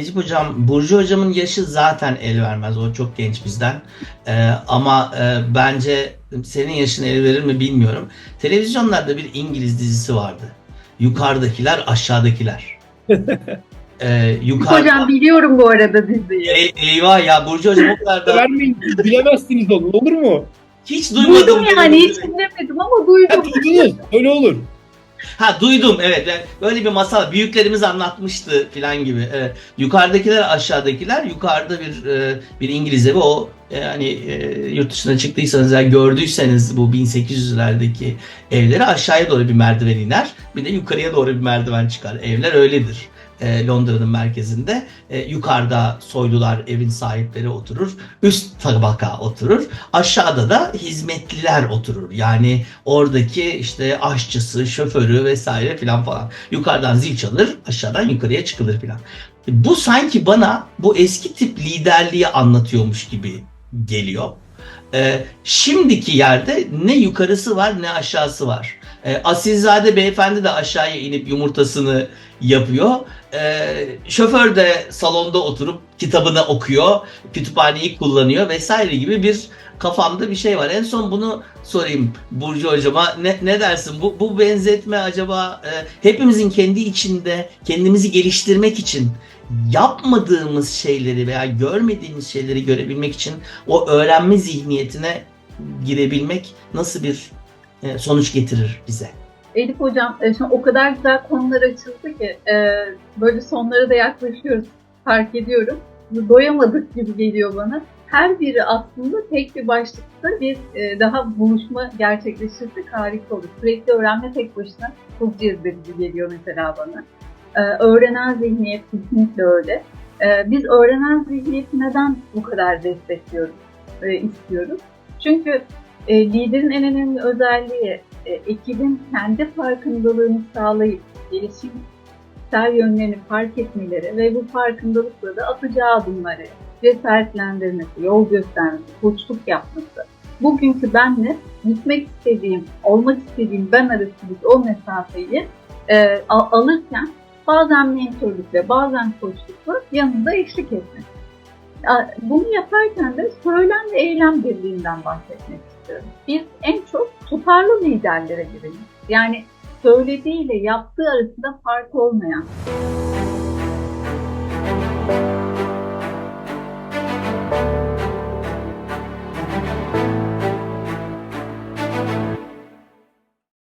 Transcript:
hocam, Burcu hocamın yaşı zaten el vermez. O çok genç bizden. Ee, ama e, bence senin yaşın el verir mi bilmiyorum. Televizyonlarda bir İngiliz dizisi vardı. Yukarıdakiler, aşağıdakiler. Ee, yukarıda... Hocam biliyorum bu arada diziyi. Ey- eyvah ya Burcu hocam o kadar da Vermeyin. Bilemezsiniz onu. Olur mu? hiç duymadım. Duydum yani hiç dinlemedim ama duydum. Duydunuz. Öyle olur. Ha duydum evet. Yani böyle bir masal büyüklerimiz anlatmıştı filan gibi. Evet. Yukarıdakiler aşağıdakiler yukarıda bir e, bir İngiliz evi o e, hani e, yurt dışına çıktıysanız yani gördüyseniz bu 1800'lerdeki evleri aşağıya doğru bir merdiven iner. Bir de yukarıya doğru bir merdiven çıkar. Evler öyledir. E, Londra'nın merkezinde E, yukarıda soylular evin sahipleri oturur. Üst tabaka oturur. Aşağıda da hizmetliler oturur. Yani oradaki işte aşçısı, şoförü vesaire filan falan. Yukarıdan zil çalır, aşağıdan yukarıya çıkılır filan. Bu sanki bana bu eski tip liderliği anlatıyormuş gibi geliyor. Ee, şimdiki yerde ne yukarısı var ne aşağısı var. Ee, Asilzade beyefendi de aşağıya inip yumurtasını yapıyor. Ee, şoför de salonda oturup kitabını okuyor, kütüphaneyi kullanıyor vesaire gibi bir kafamda bir şey var. En son bunu sorayım Burcu hocama. Ne, ne dersin? Bu, bu benzetme acaba e, hepimizin kendi içinde kendimizi geliştirmek için yapmadığımız şeyleri veya görmediğimiz şeyleri görebilmek için o öğrenme zihniyetine girebilmek nasıl bir e, sonuç getirir bize? Elif hocam e, an o kadar güzel konular açıldı ki e, böyle sonlara da yaklaşıyoruz fark ediyorum. Doyamadık gibi geliyor bana. Her biri aslında tek bir başlıkta bir e, daha buluşma gerçekleşirsek harika olur. Sürekli öğrenme tek başına çok cezbedici geliyor mesela bana. E, öğrenen zihniyet kesinlikle öyle. E, biz öğrenen zihniyeti neden bu kadar destekliyoruz, e, istiyoruz? Çünkü e, liderin en önemli özelliği e, ekibin kendi farkındalığını sağlayıp gelişimsel yönlerini fark etmeleri ve bu farkındalıkla da atacağı adımları cesaretlendirmesi, yol göstermesi, koçluk yapması. Bugünkü benle gitmek istediğim, olmak istediğim ben arasındaki o mesafeyi e, al- alırken bazen mentorlukla, bazen koçlukla yanında eşlik etmek. Bunu yaparken de söylem ve eylem birliğinden bahsetmek çalışıyorum. Biz en çok tutarlı liderlere güveniyoruz. Yani söylediğiyle yaptığı arasında fark olmayan.